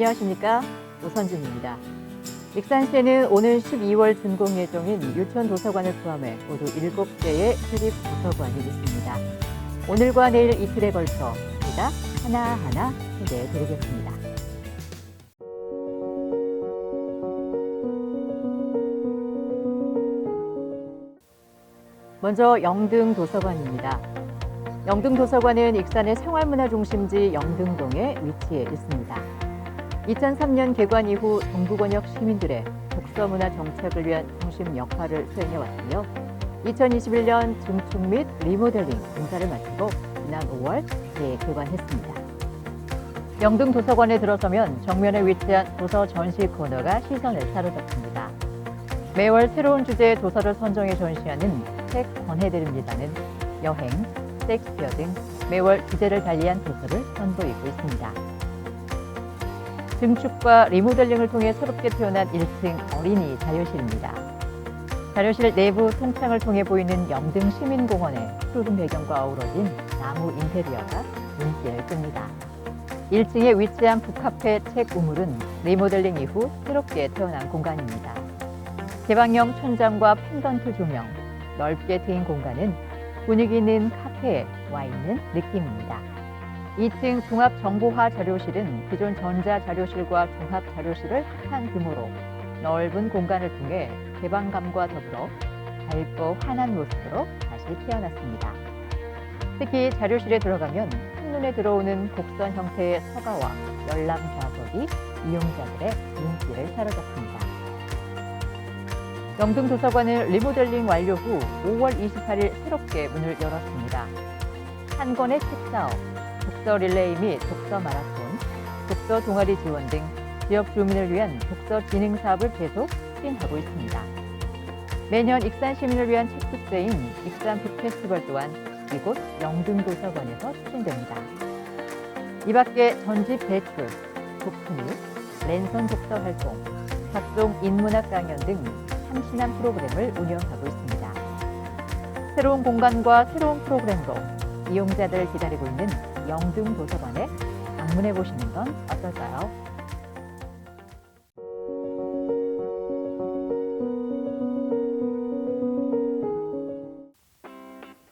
안녕하십니까. 오선준입니다. 익산시에는 오는 12월 준공 예정인 유천 도서관을 포함해 모두 7개의 수립 도서관이 있습니다. 오늘과 내일 이틀에 걸쳐 제가 하나하나 소개해 드리겠습니다. 먼저 영등 도서관입니다. 영등 도서관은 익산의 생활문화 중심지 영등동에 위치해 있습니다. 2003년 개관 이후 동부권역 시민들의 독서문화 정착을 위한 중심 역할을 수행해 왔고요. 2021년 증축 및 리모델링 공사를 마치고 지난 5월 재개관했습니다. 영등 도서관에 들어서면 정면에 위치한 도서 전시 코너가 시선을 사로잡습니다. 매월 새로운 주제의 도서를 선정해 전시하는 책 권해드립니다는 여행, 섹스피어 등 매월 주제를 달리한 도서를 선보이고 있습니다. 증축과 리모델링을 통해 새롭게 태어난 1층 어린이 자료실입니다. 자료실 내부 통창을 통해 보이는 영등 시민공원의 푸른 배경과 어우러진 나무 인테리어가 눈길을 끕니다. 1층에 위치한 북카페 책 우물은 리모델링 이후 새롭게 태어난 공간입니다. 개방형 천장과 펜던트 조명, 넓게 트인 공간은 분위기 있는 카페에 와 있는 느낌입니다. 2층 종합정보화 자료실은 기존 전자자료실과 종합자료실을 한 규모로 넓은 공간을 통해 개방감과 더불어 밝고 환한 모습으로 다시 태어났습니다. 특히 자료실에 들어가면 한눈에 들어오는 곡선 형태의 서가와 열람 좌석이 이용자들의 눈길을 사로잡습니다. 영등 도서관은 리모델링 완료 후 5월 28일 새롭게 문을 열었습니다. 한 권의 책 사업, 독서 릴레이 및 독서 마라톤, 독서 동아리 지원 등 지역 주민을 위한 독서 진흥 사업을 계속 추진하고 있습니다. 매년 익산 시민을 위한 책 축제인 익산 북 페스티벌 또한 이곳 영등 도서관에서 추진됩니다. 이 밖에 전집 대출, 독후미, 랜선 독서 활동, 각종 인문학 강연 등 참신한 프로그램을 운영하고 있습니다. 새로운 공간과 새로운 프로그램으로 이용자들을 기다리고 있는 영등 도서관에 방문해 보시는 건 어떨까요?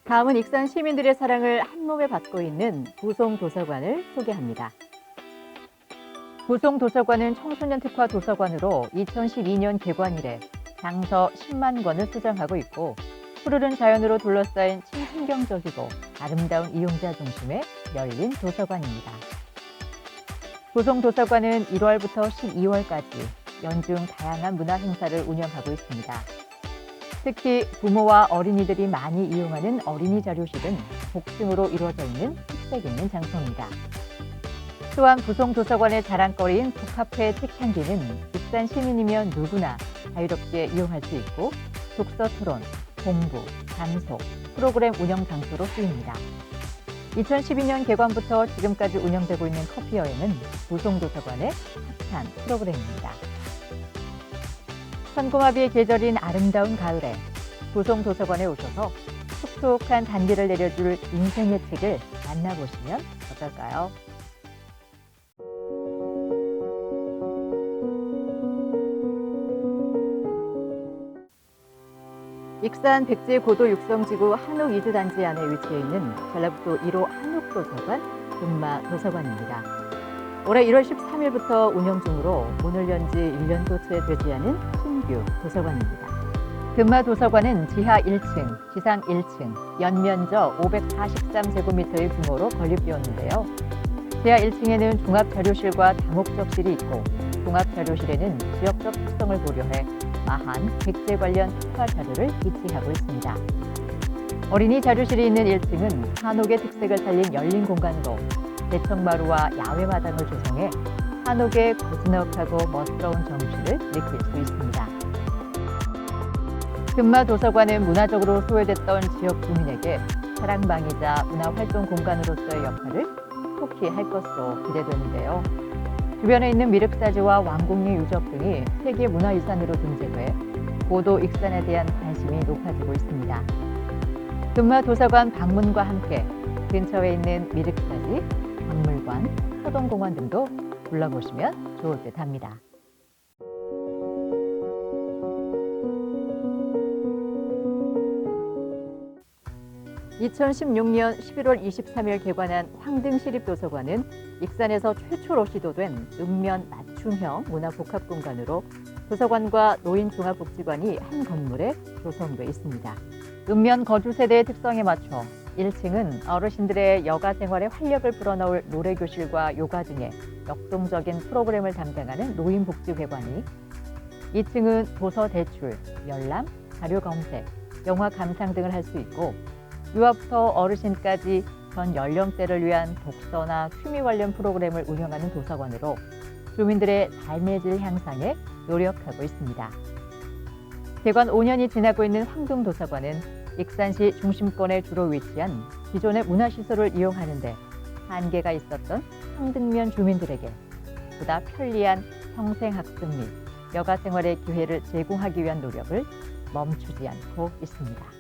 다음은 익산 시민들의 사랑을 한 몸에 받고 있는 부송 도서관을 소개합니다. 부송 도서관은 청소년 특화 도서관으로 2012년 개관 이래 장서 10만 권을 수정하고 있고 푸르른 자연으로 둘러싸인 친환경적이고 아름다운 이용자 중심의 열린 도서관입니다. 부송 도서관은 1월부터 12월까지 연중 다양한 문화 행사를 운영하고 있습니다. 특히 부모와 어린이들이 많이 이용하는 어린이 자료실은 복층으로 이루어져 있는 특색 있는 장소입니다. 또한 부송 도서관의 자랑거리인 북카페 책향기는 익산 시민이면 누구나 자유롭게 이용할 수 있고 독서 토론, 공부, 감속, 프로그램 운영 장소로 쓰입니다. 2012년 개관부터 지금까지 운영되고 있는 커피 여행은 부송 도서관의 핫한 프로그램입니다. 천고마비의 계절인 아름다운 가을에 부송 도서관에 오셔서 촉촉한 단비를 내려줄 인생의 책을 만나보시면 어떨까요? 익산 백제 고도 육성지구 한옥 이주 단지 안에 위치해 있는 전라북도 1호 한옥 도서관 금마 도서관입니다. 올해 1월 13일부터 운영 중으로 문을 연 지 1년도 채 되지 않은 신규 도서관입니다. 금마 도서관은 지하 1층, 지상 1층, 연면적 543제곱미터의 규모로 건립되었는데요. 지하 1층에는 종합자료실과 다목적실이 있고 종합자료실에는 지역적 특성을 고려해 마한 백제 관련 특화 자료를 비치하고 있습니다. 어린이 자료실이 있는 1층은 한옥의 특색을 살린 열린 공간으로 대청마루와 야외 마당을 조성해 한옥의 고즈넉하고 멋스러운 정취를 느낄 수 있습니다. 금마 도서관은 문화적으로 소외됐던 지역 주민에게 사랑방이자 문화활동 공간으로서의 역할을 톡히 할 것으로 기대되는데요. 주변에 있는 미륵사지와 왕궁리 유적 등이 세계 문화유산으로 등재돼 고도 익산에 대한 관심이 높아지고 있습니다. 금마 도서관 방문과 함께 근처에 있는 미륵사지, 박물관, 서동공원 등도 불러보시면 좋을 듯 합니다. (2016년 11월 23일) 개관한 황등시립도서관은 익산에서 최초로 시도된 읍면 맞춤형 문화복합공간으로 도서관과 노인종합복지관이 한 건물에 조성돼 있습니다. 읍면 거주 세대의 특성에 맞춰 1층은 어르신들의 여가 생활에 활력을 불어넣을 노래교실과 요가 등의 역동적인 프로그램을 담당하는 노인복지회관이 2층은 도서 대출, 열람, 자료 검색, 영화 감상 등을 할 수 있고 유아부터 어르신까지 전 연령대를 위한 독서나 취미 관련 프로그램을 운영하는 도서관으로 주민들의 삶의 질 향상에 노력하고 있습니다. 개관 5년이 지나고 있는 황동도서관은 익산시 중심권에 주로 위치한 기존의 문화시설을 이용하는데 한계가 있었던 황등면 주민들에게 보다 편리한 평생학습 및 여가 생활의 기회를 제공하기 위한 노력을 멈추지 않고 있습니다.